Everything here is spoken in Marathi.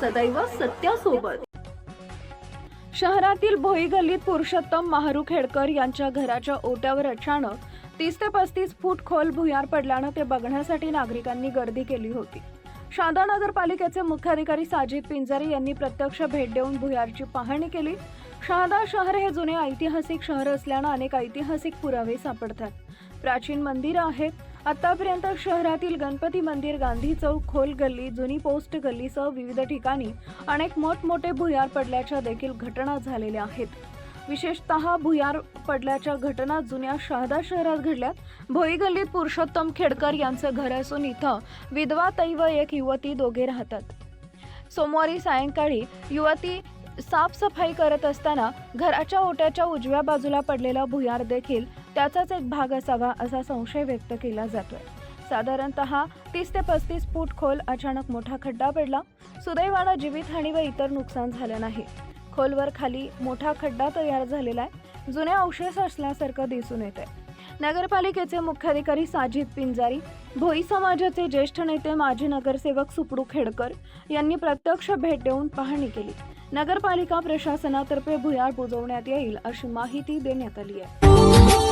सदैव सत्यासोबत. शहरातील भोई गल्लीत पुरुषोत्तम महारू खेडकर यांच्या घराच्या ओट्यावर अचानक तीस ते पस्तीस फूट खोल भुयार पडल्यानं ते बघण्यासाठी नागरिकांनी गर्दी केली होती. शांदा नगरपालिकेचे मुख्याधिकारी साजिद पिंजारी यांनी प्रत्यक्ष भेट देऊन भुयारची पाहणी केली. शहादा शहर हे जुने ऐतिहासिक शहर असल्यानं अनेक ऐतिहासिक पुरावे सापडतात. प्राचीन मंदिरं आहेत आतापर्यंत शहरातील गणपती मंदिर गांधी चौक खोल गल्ली जुनी पोस्ट गल्लीसह विविध ठिकाणी अनेक मोठमोठे भुयार पडल्याच्या देखील घटना झालेल्या आहेत. विशेषतः भुयार पडल्याच्या घटना जुन्या शहादा शहरात घडल्यात. भोई गल्लीत पुरुषोत्तम खेडकर यांचं घर असून इथं विधवा तैव व एक युवती दोघे राहतात. सोमवारी सायंकाळी युवती साफसफाई करत असताना घराच्या ओट्याच्या उजव्या बाजूला पडलेला भुयार देखील त्याचाच एक भाग असावा असा संशय व्यक्त केला जातोय. साधारणतः तीस ते पस्तीस फूट खोल अचानक मोठा खड्डा पडला. सुदैवानं जीवितहानी व इतर नुकसान झालं नाही. खोलवर खाली मोठा खड्डा तयार झालेला आहे. जुने अवशेष असल्यासारखं दिसून येत आहे नगरपालिकेचे मुख्याधिकारी साजिद पिंजारी भोई समाजाचे ज्येष्ठ नेते माजी नगरसेवक सुपडू खेडकर यांनी प्रत्यक्ष भेट देऊन पाहणी केली. नगरपालिका प्रशासनातर्फे भुयार बुजवण्यात येईल अशी माहिती देण्यात आली आहे.